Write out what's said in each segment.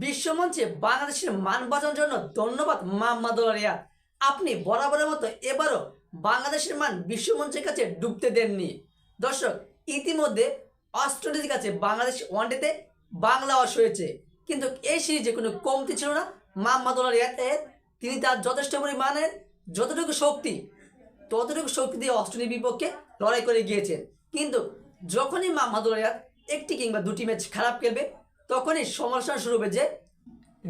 বিশ্বমঞ্চে বাংলাদেশের মান বাঁচানোর জন্য ধন্যবাদ মাহমাদুল রিয়াদ আপনি বরাবরের মতো এবারও বাংলাদেশের মান বিশ্বমঞ্চের কাছে ডুবতে দেননি। দর্শক, ইতিমধ্যে অস্ট্রেলিয়ার কাছে বাংলাদেশ ওয়ানডেতে বাংলা অস হয়েছে। কিন্তু এই সিরিজে কোনো কমতি ছিল না। মাহমাদুল রিয়াদের তিনি তার যথেষ্ট পরিমাণের যতটুকু শক্তি, ততটুকু শক্তি দিয়ে অস্ট্রেলিয়ার বিপক্ষে লড়াই করে গিয়েছেন। কিন্তু যখনই মাহমাদুল রিয়াদ একটি কিংবা দুটি ম্যাচ খারাপ খেলবে তখনই সমালোচনা শুরু হবে যে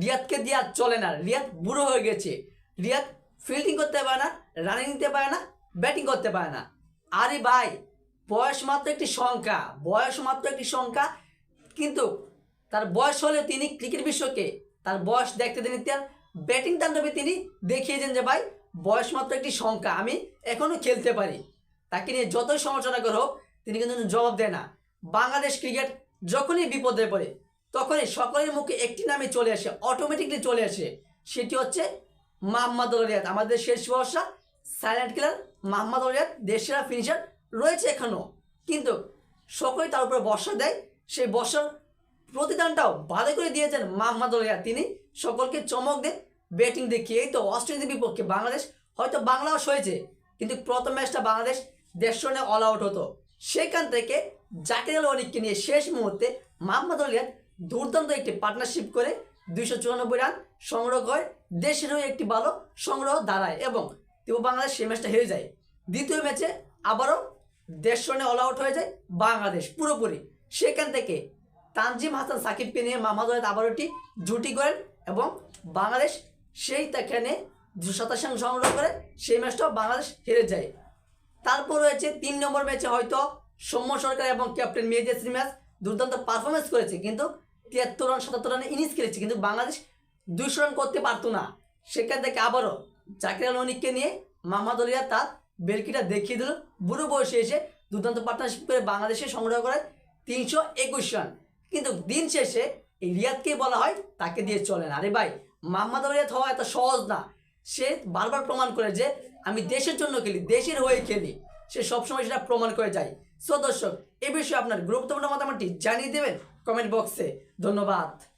রিয়াদকে দিয়ে চলে না। রিয়াদ বুড়ো হয়ে গেছে। রিয়াদ ফিল্ডিং করতে পারে না রানিং নিতে পারে না ব্যাটিং করতে পারে না। আরে ভাই, বয়স মাত্র একটি সংখ্যা, বয়স মাত্র একটি সংখ্যা। কিন্তু তার বয়স হলে তিনি ক্রিকেট বিশ্বকে, তার বয়স দেখতে তিনি তার ব্যাটিং তাণ্ডবে তিনি দেখিয়েছেন যে ভাই, বয়স মাত্র একটি সংখ্যা, আমি এখনও খেলতে পারি। তাকে নিয়ে যতই সমালোচনা করো, তিনি কিন্তু জবাব দেয় না। বাংলাদেশ ক্রিকেট যখনই বিপদে পড়ে তখনই সকলের মুখে একটি নামে চলে আসে অটোমেটিকলি চলে আসে। সেটি হচ্ছে মাহমদ রিয়াদ। আমাদের শেষ ভরসা সাইলেন্ট কিলার মাহমদ রিয়াদ, দেশেরা ফিনিশার রয়েছে এখনও কিন্তু সকলেই তার উপরে বর্ষা দেয়। সেই বর্ষার প্রতিদানটাও ভালো করে দিয়েছেন মাহমদ রিয়াদ। তিনি সকলকে চমক দেন ব্যাটিং দেখিয়ে। এই তো অস্ট্রেলিয়ার বিপক্ষে বাংলাদেশ হয়তো বাংলাদেশ হয়েছে কিন্তু প্রথম ম্যাচটা বাংলাদেশ দেড়শো রানে অল আউট হতো। সেখান থেকে জাকির আল অনিককে নিয়ে শেষ মুহূর্তে মোহাম্মদ আলিয়াদ দুর্দান্ত একটি পার্টনারশিপ করে দুইশো চুরানব্বই রান সংগ্রহ করে দেশের হয়ে একটি ভালো সংগ্রহ দাঁড়ায় এবং তিনি বাংলাদেশ সেই ম্যাচটা হেরে যায়। দ্বিতীয় ম্যাচে আবারও দেশ রানে অল আউট হয়ে যায় বাংলাদেশ পুরোপুরি। সেখান থেকে তানজিম হাসান সাকিবকে নিয়ে আলিয়াদ আবারও একটি জুটি করেন এবং বাংলাদেশ সেই সেখানে দুশো সাতাশ রান সংগ্রহ করে সেই ম্যাচটাও বাংলাদেশ হেরে যায়। তারপর রয়েছে তিন নম্বর ম্যাচে হয়তো সৌম্য সরকার এবং ক্যাপ্টেন মেহেদি ম্যাচ দুর্দান্ত পারফরমেন্স করেছে, কিন্তু তিয়াত্তর রান, সাতাত্তর রানে ইনিংস খেলেছে, কিন্তু বাংলাদেশ দুইশো রান করতে পারতো না। সেখান থেকে আবারও জাকির আল অনিককে নিয়ে মাহমদ আলিয়া তার বেলকিটা দেখিয়ে দিল। বুড়ো বয়সে এসে দুর্দান্ত পার্টনারশিপ করে বাংলাদেশে সংগ্রহ করে তিনশো একুশ রান। কিন্তু দিন শেষে এই রিয়াদকেই বলা হয়, তাকে দিয়ে চলে না। আরে ভাই মাহমদ রিয়াদ হওয়া এত সহজ না। সে বারবার প্রমাণ করে যে, আমি দেশের জন্য খেলি, দেশের হয়ে খেলি। সে সবসময় সেটা প্রমাণ করে যায়। সো দর্শক এ বিষয়ে আপনার গুরুত্বপূর্ণ মতামতটি জানিয়ে দেবেন কমেন্ট বক্সে। ধন্যবাদ।